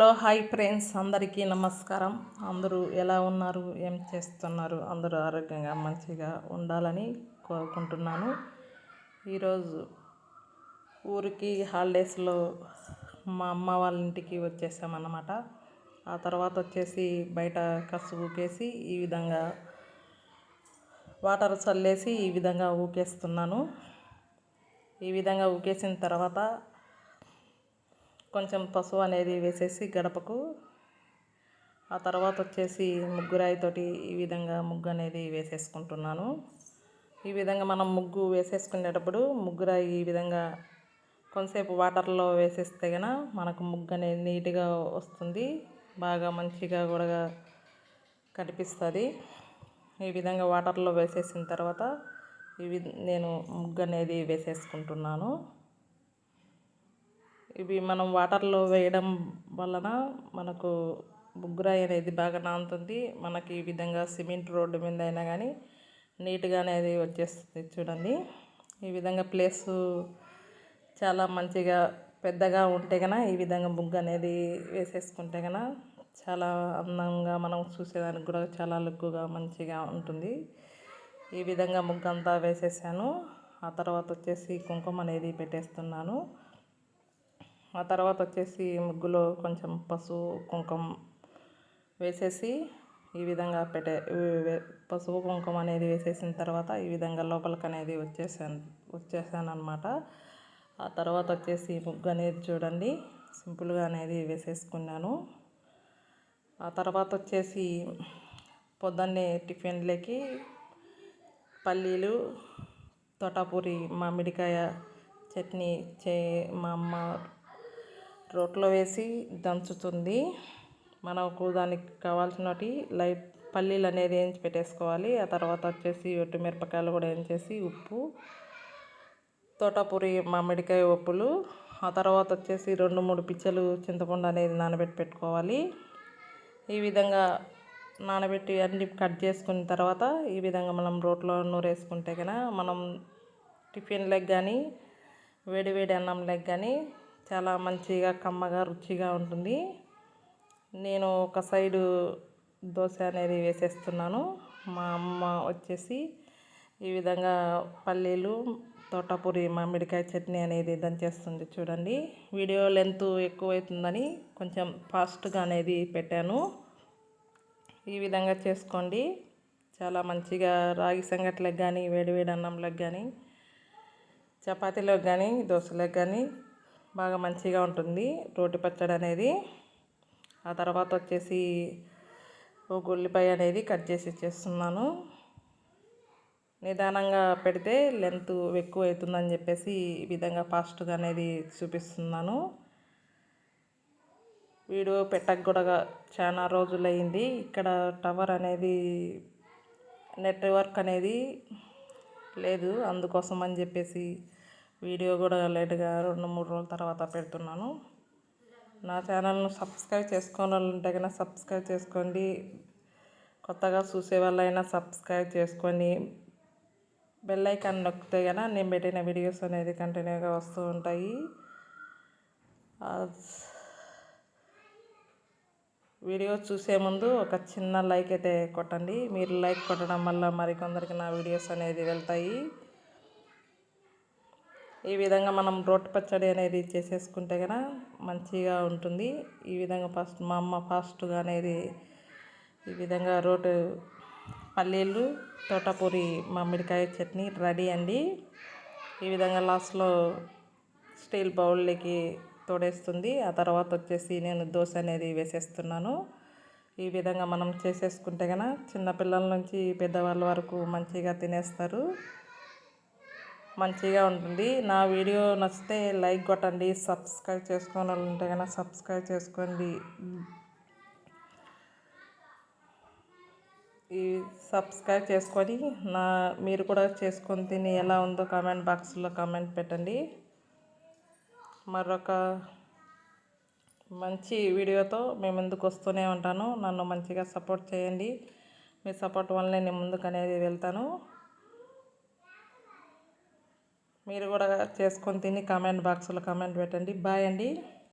Hello hi friends అందరికీ నమస్కారం. అందరూ ఎలా ఉన్నారు? ఏం చేస్తున్నారు? అందరూ ఆరోగ్యంగా మంచిగా ఉండాలని కోరుకుంటున్నాను. ఈరోజు ఊరికి హాలిడేస్లో మా అమ్మ వాళ్ళ ఇంటికి వచ్చేసామన్నమాట. ఆ తర్వాత వచ్చేసి బయట కసు ఊకేసి ఈ విధంగా వాటర్ చల్లేసి ఈ విధంగా ఊకేస్తున్నాను. ఈ విధంగా ఊకేసిన తర్వాత కొంచెం పసుపు అనేది వేసేసి గడపకు ఆ తర్వాత వచ్చేసి ముగ్గురాయితోటి ఈ విధంగా ముగ్గు అనేది వేసేసుకుంటున్నాను. ఈ విధంగా మనం ముగ్గు వేసేసుకునేటప్పుడు ముగ్గురాయి ఈ విధంగా కొంతసేపు వాటర్లో వేసేస్తే కనుక మనకు ముగ్గు అనేది నీట్గా వస్తుంది బాగా మంచిగా కూడా కనిపిస్తుంది. ఈ విధంగా వాటర్లో వేసేసిన తర్వాత ఇవి నేను ముగ్గు అనేది వేసేసుకుంటున్నాను. ఇవి మనం వాటర్లో వేయడం వలన మనకు బుగ్గురాయి అనేది బాగా నానుతుంది మనకి ఈ విధంగా సిమెంట్ రోడ్డు మీద అయినా కానీ నీట్గా అనేది వచ్చేస్తుంది చూడండి. ఈ విధంగా ప్లేసు చాలా మంచిగా పెద్దగా ఉంటే కన ఈ విధంగా ముగ్గు అనేది వేసేసుకుంటే కన చాలా అందంగా మనం చూసేదానికి కూడా చాలా లుక్గా మంచిగా ఉంటుంది. ఈ విధంగా ముగ్గు అంతా వేసేసాను. ఆ తర్వాత వచ్చేసి కుంకుమ అనేది పెట్టేస్తున్నాను. ఆ తర్వాత వచ్చేసి ముగ్గులో కొంచెం పసుపు కుంకుమ వేసేసి ఈ విధంగా పెట్టే పసుపు కుంకుమ అనేది వేసేసిన తర్వాత ఈ విధంగా లోపలికి అనేది వచ్చేసాను వచ్చేసాను అనమాట ఆ తర్వాత వచ్చేసి ముగ్గు అనేది చూడండి సింపుల్గా అనేది వేసేసుకున్నాను. ఆ తర్వాత వచ్చేసి పొద్దున్నే టిఫిన్లకి పల్లీలు తోటాపూరి మామిడికాయ చట్నీ చే మా అమ్మ రోట్లో వేసి దంచుతుంది. మనకు దానికి కావాల్సినటి లైట్ పల్లీలు అనేది వేయించి పెట్టేసుకోవాలి. ఆ తర్వాత వచ్చేసి ఒట్టి మిరపకాయలు కూడా వేయించేసి ఉప్పు తోటపూరి మామిడికాయ ఉప్పులు ఆ తర్వాత వచ్చేసి రెండు మూడు పిచ్చలు చింతపండు అనేది నానబెట్టి పెట్టుకోవాలి. ఈ విధంగా నానబెట్టి అన్ని కట్ చేసుకున్న తర్వాత ఈ విధంగా మనం రోట్లో నూరేసుకుంటే కనుక మనం టిఫిన్లకు కానీ వేడి వేడి అన్నంలకు కానీ చాలా మంచిగా కమ్మగా రుచిగా ఉంటుంది. నేను ఒక సైడు దోశ అనేది వేసేస్తున్నాను. మా అమ్మ వచ్చేసి ఈ విధంగా పల్లీలు తోటపూరి మామిడికాయ చట్నీ అనేది దంచేస్తుంది చూడండి. వీడియో లెంత్ ఎక్కువైతుందని కొంచెం ఫాస్ట్గా అనేది పెట్టాను. ఈ విధంగా చేసుకోండి. చాలా మంచిగా రాగి సంగట్లకు కానీ వేడివేడి అన్నంలకు కానీ చపాతీలకు కానీ దోశలకు కానీ బాగా మంచిగా ఉంటుంది రోటి పచ్చడి అనేది. ఆ తర్వాత వచ్చేసి ఒక ఉల్లిపాయ అనేది కట్ చేసి ఇచ్చేస్తున్నాను. నిదానంగా పెడితే లెంత్ ఎక్కువ అవుతుందని చెప్పేసి ఈ విధంగా ఫాస్ట్గా అనేది చూపిస్తున్నాను. వీడియో పెట్టక కూడా చాలా రోజులైంది. ఇక్కడ టవర్ అనేది నెట్వర్క్ అనేది లేదు అందుకోసం అని చెప్పేసి వీడియో కూడా లేట్గా రెండు మూడు రోజుల తర్వాత పెడుతున్నాను. నా ఛానల్ను సబ్స్క్రైబ్ చేసుకోవాలంటే కనుక సబ్స్క్రైబ్ చేసుకోండి. కొత్తగా చూసే వాళ్ళైనా సబ్స్క్రైబ్ చేసుకొని బెల్ ఐకాన్ నొక్కితే కన్నా నేను పెట్టిన వీడియోస్ అనేది కంటిన్యూగా వస్తూ ఉంటాయి. వీడియో చూసే ముందు ఒక చిన్న లైక్ అయితే కొట్టండి. మీరు లైక్ కొట్టడం వల్ల మరికొందరికి నా వీడియోస్ అనేది వెళ్తాయి. ఈ విధంగా మనం రొట్టె పచ్చడి అనేది చేసేసుకుంటే కనుక మంచిగా ఉంటుంది. ఈ విధంగా ఫస్ట్ మా అమ్మ ఫాస్ట్గా అనేది ఈ విధంగా రోటు పల్లీలు తోటపూరి మామిడికాయ చట్నీ రెడీ అండి. ఈ విధంగా లాస్ట్లో స్టీల్ బౌల్లోకి తోడేస్తుంది. ఆ తర్వాత వచ్చేసి నేను దోశ అనేది వేసేస్తున్నాను. ఈ విధంగా మనం చేసేసుకుంటే కనుక చిన్నపిల్లల నుంచి పెద్దవాళ్ళ వరకు మంచిగా తినేస్తారు. మంచిగా ఉంటుంది. నా వీడియో నచ్చితే లైక్ కొట్టండి సబ్స్క్రైబ్ చేసుకోని ఉంటే కనుక సబ్స్క్రైబ్ చేసుకోండి. ఈ సబ్స్క్రైబ్ చేసుకొని నా మీరు కూడా చేసుకొని తిని ఎలా ఉందో కామెంట్ బాక్స్లో కామెంట్ పెట్టండి. మరొక మంచి వీడియోతో మేము ముందుకు వస్తూనే ఉంటాను. నన్ను మంచిగా సపోర్ట్ చేయండి. మీ సపోర్ట్ వల్ల నేను ముందుకు అనేది వెళ్తాను. మీరు కూడా చేసుకొని తిని కామెంట్ బాక్స్లో కామెంట్ పెట్టండి. బాయ్ అండి.